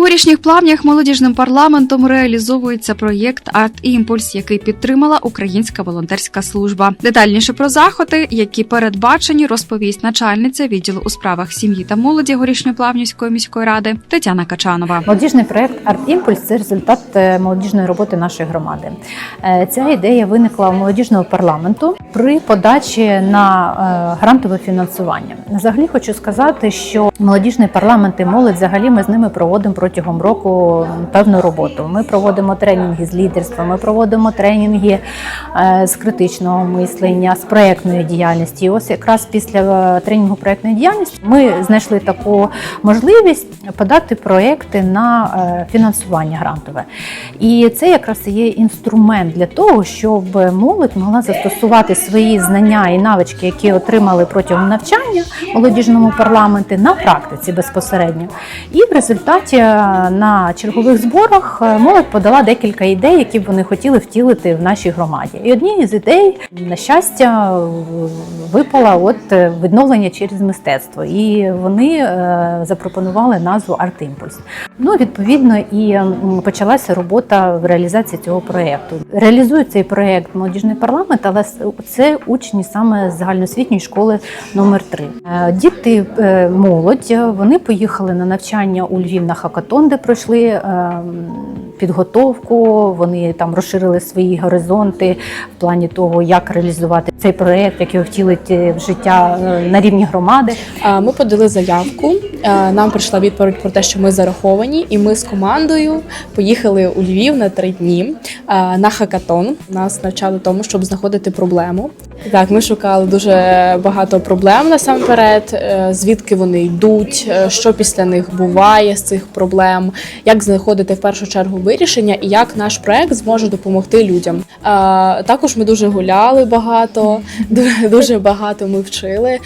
горішніх плавнях молодіжним парламентом реалізовується проєкт Арт Імпульс, який підтримала Українська волонтерська служба. Детальніше про заходи, які передбачені, розповість начальниця відділу у справах сім'ї та молоді горішньоплавнівської міської ради Тетяна Качанова. Молодіжний проект Арт Імпульс це результат е, молодіжної роботи нашої громади. Е, Ця ідея виникла у молодіжного парламенту при подачі на е, грантове фінансування. Взагалі хочу сказати, що молодіжний парламент і молодь взагалі ми з ними проводимо протягом року певну роботу. Ми проводимо тренінги з лідерства, ми проводимо тренінги е, з критичного мислення, з проектної діяльності. І ось якраз після е, тренінгу проектної діяльності ми знайшли таку можливість подати проекти на е, фінансування грантове. І це якраз є інструмент для того, щоб молодь могла застосувати свої знання і навички, які отримали протягом навчання молодіжному парламенті, на практиці безпосередньо. І в результаті на чергових зборах е, молодь подала декілька ідей, які б вони хотіли втілити в нашій громаді. І однією з ідей, на щастя, випала от е, відновлення через мистецтво. І вони е, запропонували назву Арт Імпульс. Ну, відповідно, і почалася робота в реалізації цього проєкту. Реалізує цей проєкт молодіжний парламент, але це учні саме з загальноосвітньої школи номер 3 Діти, молодь, вони поїхали на навчання у Львів на хакатон, де пройшли е, підготовку. Вони там розширили свої горизонти в плані того, як реалізувати цей проєкт, як його втілити в життя е, на рівні громади. Ми подали заявку. Нам прийшла відповідь про те, що ми зараховані, і ми з командою поїхали у Львів на три дні на хакатон. Нас навчали тому, щоб знаходити проблему. Так, ми шукали дуже багато проблем насамперед, е, звідки вони йдуть, е, що після них буває з цих проблем, як знаходити в першу чергу вирішення і як наш проект зможе допомогти людям. Також ми дуже гуляли багато, ду- дуже багато ми вчили, е,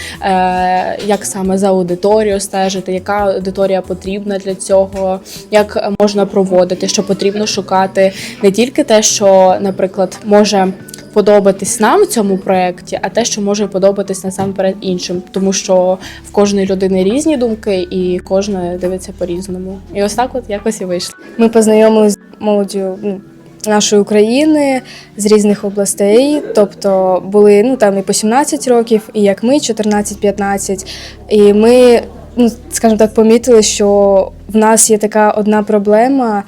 як саме за аудиторію стежити, яка аудиторія потрібна для цього, як можна проводити, що потрібно шукати не тільки те, що, наприклад, може. Подобатись нам в цьому проєкті, а те, що може подобатись насамперед іншим, тому що в кожної людини різні думки, і кожна дивиться по-різному. І ось так от якось і вийшло. Ми познайомилися з молоддю ну, нашої України з різних областей. Тобто були ну там і по 17 років, і як ми, 14-15. І ми, ну скажімо так, помітили, що в нас є така одна проблема.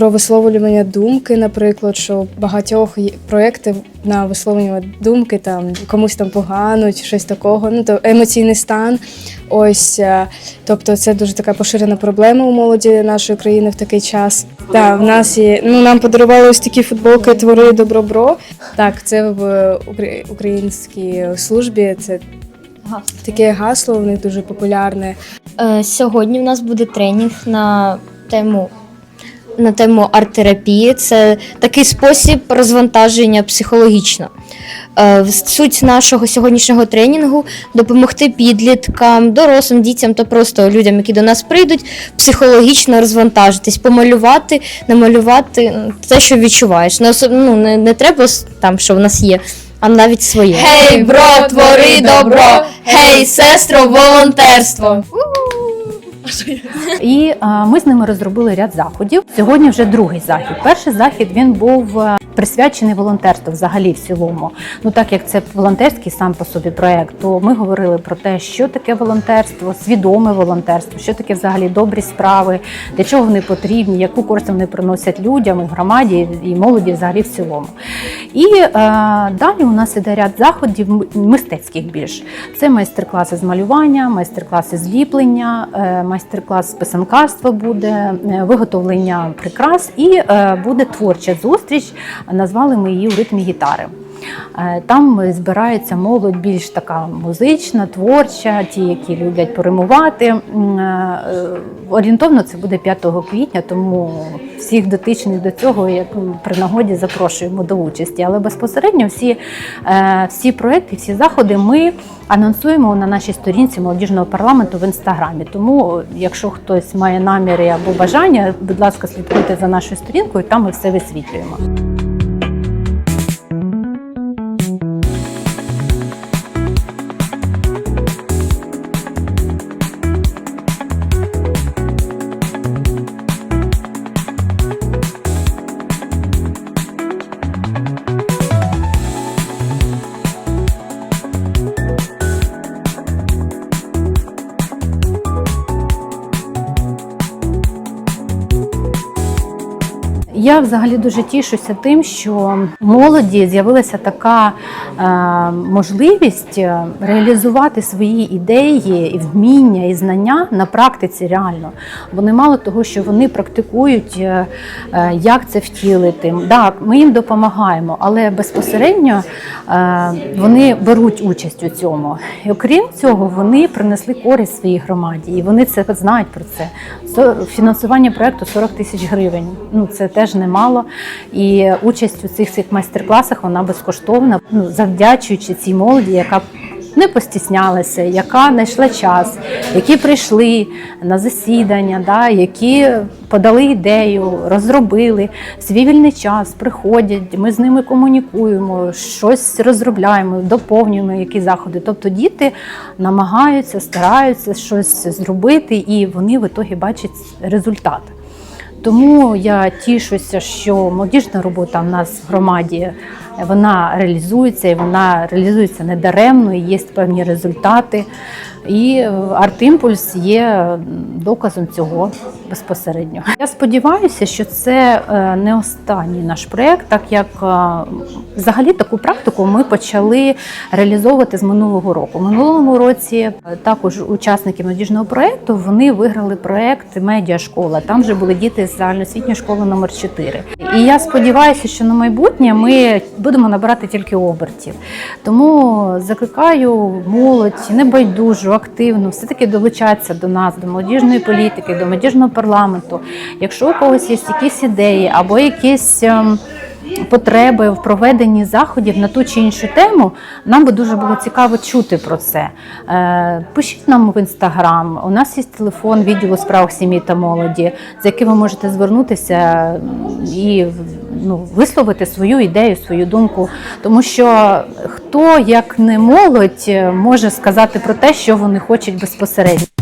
Про висловлювання думки, наприклад, що багатьох є проєкти на висловлювання думки, там комусь там погано, чи щось такого. Ну то емоційний стан. Ось, е, тобто, це дуже така поширена проблема у молоді нашої країни в такий час. Так, в нас є. Ну нам подарували ось такі футболки Твори добробро. Так, це в українській службі. Це таке гасло, в них дуже популярне. Е, Сьогодні в нас буде тренінг на тему на тему арт-терапії. Це такий спосіб розвантаження психологічно. Е, Суть нашого сьогоднішнього тренінгу допомогти підліткам, дорослим дітям та просто людям, які до нас прийдуть, психологічно розвантажитись, помалювати, намалювати те, що відчуваєш. Не, особ... ну, не, не треба там, що в нас є, а навіть своє. Гей, бро, твори добро! Гей, сестро, волонтерство! І а, ми з ними розробили ряд заходів. Сьогодні вже другий захід. Перший захід він був е, присвячений волонтерству взагалі в цілому. Ну так як це волонтерський сам по собі проект, то ми говорили про те, що таке волонтерство, свідоме волонтерство, що таке взагалі добрі справи, для чого вони потрібні, яку користь вони приносять людям і громаді і молоді взагалі в цілому. І е, далі у нас іде ряд заходів мистецьких більш. Це майстер-класи з малювання, майстер-класи з ліплення, е, майстер-клас з писанкарства буде, е, виготовлення прикрас і е, буде творча зустріч. Назвали ми її у ритмі гітари. Е, Там збирається молодь більш така музична, творча, ті, які люблять поримувати. Е, Орієнтовно це буде 5 квітня, тому всіх дотичних до цього, як при нагоді, запрошуємо до участі. Але безпосередньо всі, е, всі проекти, всі заходи ми анонсуємо на нашій сторінці молодіжного парламенту в інстаграмі. Тому, якщо хтось має наміри або бажання, будь ласка, слідкуйте за нашою сторінкою, там ми все висвітлюємо. Я взагалі дуже тішуся тим, що молоді з'явилася така е, можливість е, реалізувати свої ідеї і вміння і знання на практиці реально. Вони мало того, що вони практикують, е, як це втілити. Так, ми їм допомагаємо, але безпосередньо вони беруть участь у цьому. І окрім цього, вони принесли користь своїй громаді, і вони це знають про це. Фінансування проекту 40 тисяч гривень. Ну це теж немало. І участь у цих цих майстер-класах вона безкоштовна. Ну завдячуючи цій молоді, яка не постіснялася, яка знайшла час, які прийшли на засідання, да, які подали ідею, розробили свій вільний час, приходять, ми з ними комунікуємо, щось розробляємо, доповнюємо які заходи. Тобто діти намагаються, стараються щось зробити, і вони в ітогі бачать результат. Тому я тішуся, що молодіжна робота в нас в громаді вона реалізується і вона реалізується недаремно, і є певні результати. І арт-імпульс є доказом цього безпосередньо. Я сподіваюся, що це е, не останній наш проєкт, так як е, взагалі таку практику ми почали реалізовувати з минулого року. Минулому році е, також учасники молодіжного проєкту вони виграли проєкт Медіашкола. Там вже були діти з загальноосвітньої школи номер 4 І я сподіваюся, що на майбутнє ми будемо набирати тільки обертів. Тому закликаю молодь небайдужу, активну, все-таки долучатися до нас, до молодіжної політики, до молодіжного парламенту. Якщо у когось є якісь ідеї або якісь. Потреби в проведенні заходів на ту чи іншу тему нам би дуже було цікаво чути про це. Е, Пишіть нам в інстаграм. У нас є телефон відділу справ сім'ї та молоді, за яким ви можете звернутися і ну, висловити свою ідею, свою думку. Тому що хто, як не молодь, може сказати про те, що вони хочуть безпосередньо.